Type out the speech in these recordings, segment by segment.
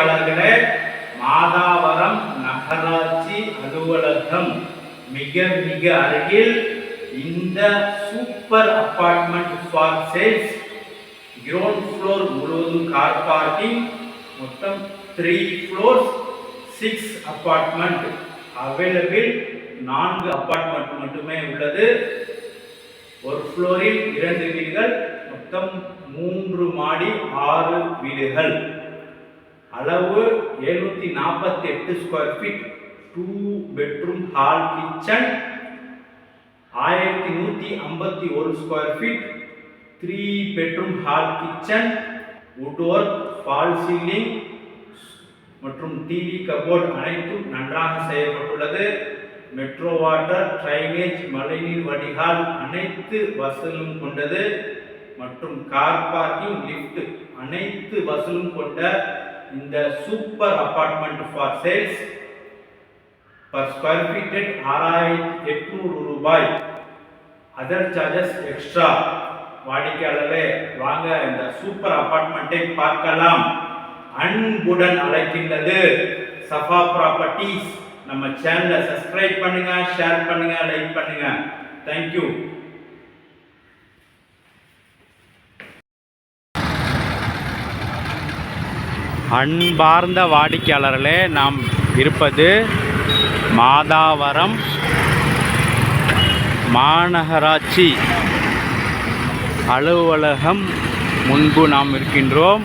வாடிக்கையாளர்களே மாதாவரம் நகராட்சி அலுவலகம் மிக மிக அருகில் இந்த super apartment for sales ground floor முழுவதும் கார் பார்க்கிங் மொத்தம் three floors six apartment available நான்கு அபார்ட்மெண்ட் மட்டுமே உள்ளது. ஒரு ஃப்ளோரில் இரண்டு வீடுகள் மொத்தம் மூன்று மாடி ஆறு வீடுகள். அளவு எழுநூத்தி நாற்பத்தி எட்டு square feet two bedroom hall kitchen ஆயிரத்தி நூற்றி ஐம்பத்தி ஒரு square feet three bedroom hall kitchen wood work fall ceiling மற்றும் டிவி கபோர்ட் அனைத்தும் நன்றாக செய்யப்பட்டுள்ளது. மெட்ரோ வாட்டர் ட்ரைனேஜ் மழைநீர் வடிகால் அனைத்து வசூலும் கொண்டது. மற்றும் கார் பார்க்கிங் லிஃப்ட் அனைத்து வசூலும் கொண்ட இந்த super apartment for sales per square feet ஆறாயிரத்தி எட்நூறு ரூபாய். அதர் சார்ஜஸ் எக்ஸ்ட்ரா வாடிக்கையாளரே வாங்க இந்த சூப்பர் அப்பார்ட்மெண்ட்டை பார்க்கலாம். அன்புடன் அழைக்கின்றது சஃபா ப்ராப்பர்ட்டிஸ் நம்ம சேனலை சப்ஸ்கிரைப் பண்ணுங்க ஷேர் பண்ணுங்க லைக் பண்ணுங்க. தேங்க்யூ அன்பார்ந்த வாடிக்கையாளர்களே நாம் இருப்பது மாதாவரம் மாநகராட்சி அலுவலகம் முன்பு நாம் இருக்கின்றோம்.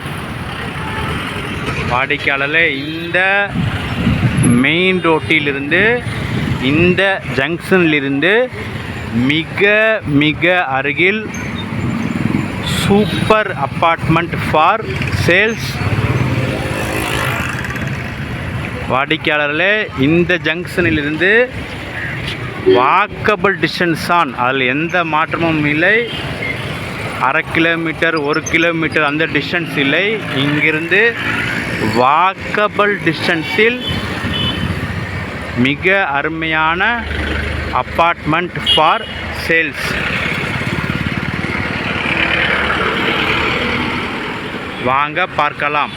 வாடிக்கையாளர்களே இந்த மெயின் ரோட்டிலிருந்து இந்த ஜங்ஷனிலிருந்து மிக மிக அருகில் சூப்பர் அப்பார்ட்மெண்ட் ஃபார் சேல்ஸ் வாடிக்கையாளர்களே இந்த ஜங்ஷனிலிருந்து வாக்கபிள் டிஸ்டன்ஸ் தான் அதில் எந்த மாற்றமும் இல்லை. அரை கிலோமீட்டர் ஒரு கிலோமீட்டர் அந்த டிஸ்டன்ஸ் இல்லை. இங்கிருந்து வாக்கபிள் டிஸ்டன்ஸில் மிக அருமையான அப்பார்ட்மெண்ட் ஃபார் சேல்ஸ் வாங்க பார்க்கலாம்.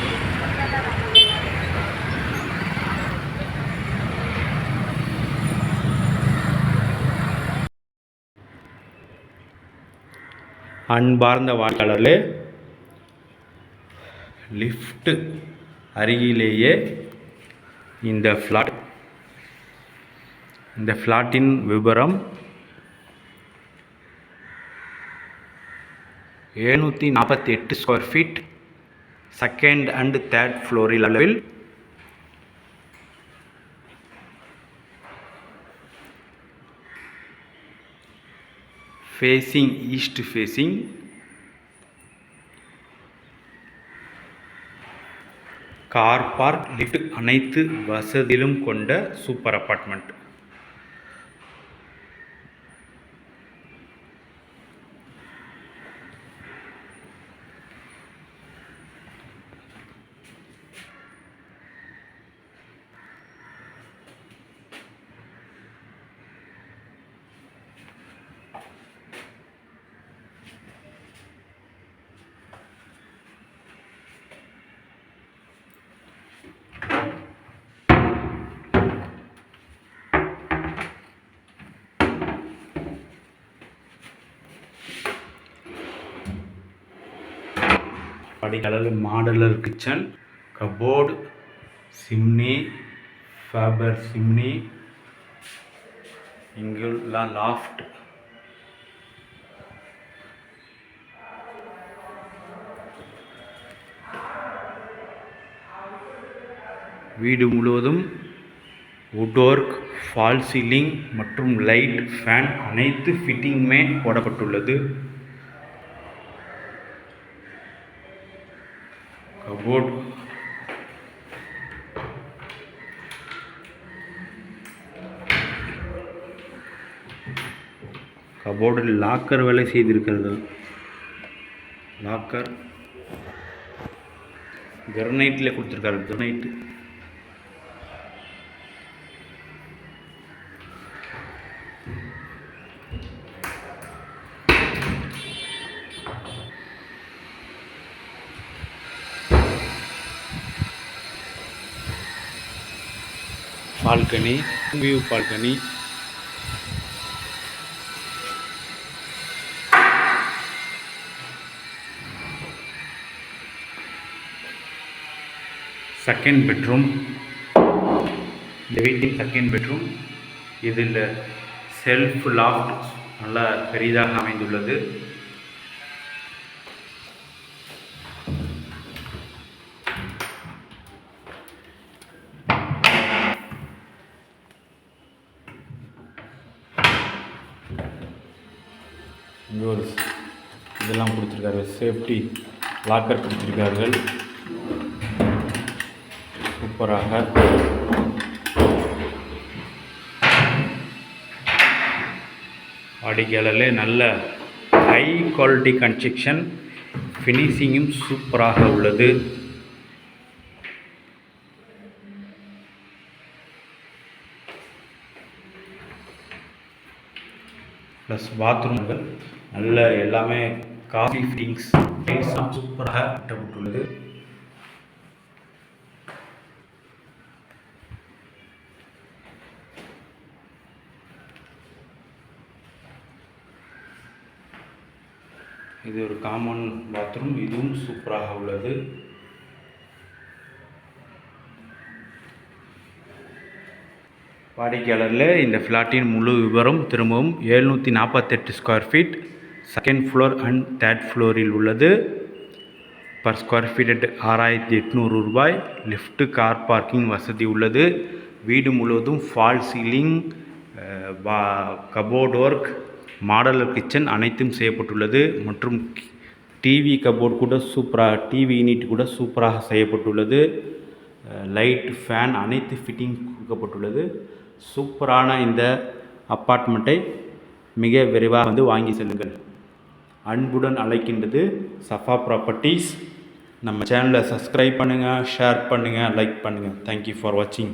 அன்பார்ந்த வாக்காளர்களே லிஃப்ட் அருகிலேயே இந்த ஃப்ளாட் இந்த ஃப்ளாட்டின் விவரம் எழுநூற்றி நாற்பத்தி எட்டு square feet second and third ஃப்ளோரில் அளவில் facing east facing car park lift அனைத்து வசதியிலும் கொண்ட super apartment படிக்கலர் modular kitchen cupboard chimney Faber chimney இங்குள்ள லாஃப்ட். வீடு முழுவதும் வுட் ஒர்க் ஃபால் சீலிங் மற்றும் லைட் ஃபேன் அனைத்து ஃபிட்டிங்குமே போடப்பட்டுள்ளது. கபோர்ட். கபோர்டில் லாக்கர் வேலை செய்திருக்கிறது. லாக்கர். கிரனைட்டில் கொடுத்துருக்காரு. Granite balcony view balcony. Second bedroom இந்த வீட்டின் செகண்ட் பெட்ரூம் இதில் செல்ஃப் லாஃப்ட் நல்லா பெரிதாக அமைந்துள்ளது. இங்கே ஒரு இதெல்லாம் கொடுத்துருக்காரு. சேஃப்டி லாக்கர் கொடுத்துருக்கார்கள். சூப்பராக வாடிக்கையாளர்களே நல்ல ஹை குவாலிட்டி கன்ஸ்ட்ரக்ஷன் ஃபினிஷிங்கும் சூப்பராக உள்ளது. ப்ளஸ் பாத்ரூம்கள் நல்ல எல்லாமே காஃபி ஃபிட்டிங்ஸ் சூப்பராக கட்டப்பட்டுள்ளது இது ஒரு காமன் பாத்ரூம் இதுவும் சூப்பராக உள்ளது. வாடிக்கையாளரில் இந்த ஃப்ளாட்டின் முழு விவரம் திரும்பவும் எழுநூற்றி நாற்பத்தெட்டு square feet second floor and third ஃப்ளோரில் உள்ளது. பர் ஸ்கொயர் ஃபீட் ஆறாயிரத்தி எட்நூறு ரூபாய். லிஃப்ட்டு கார் பார்க்கிங் வசதி உள்ளது. வீடு முழுவதும் ஃபால் சீலிங் பா கபோர்ட் ஒர்க் மாடலர் கிச்சன் அனைத்தும் செய்யப்பட்டுள்ளது. மற்றும் டிவி கபோர்ட் கூட சூப்பராக டிவி யூனிட் கூட சூப்பராக செய்யப்பட்டுள்ளது. லைட் ஃபேன் அனைத்து ஃபிட்டிங் கொடுக்கப்பட்டுள்ளது. சூப்பரான இந்த அப்பார்ட்மெண்ட்டை மிக விரைவாக வந்து வாங்கி செல்லுங்கள். அன்புடன் அழைக்கின்றது சஃபா ப்ராப்பர்ட்டிஸ். நம்ம சேனலை சப்ஸ்கிரைப் பண்ணுங்கள் ஷேர் பண்ணுங்கள் லைக் பண்ணுங்கள் தேங்க்யூ ஃபார் வாட்சிங்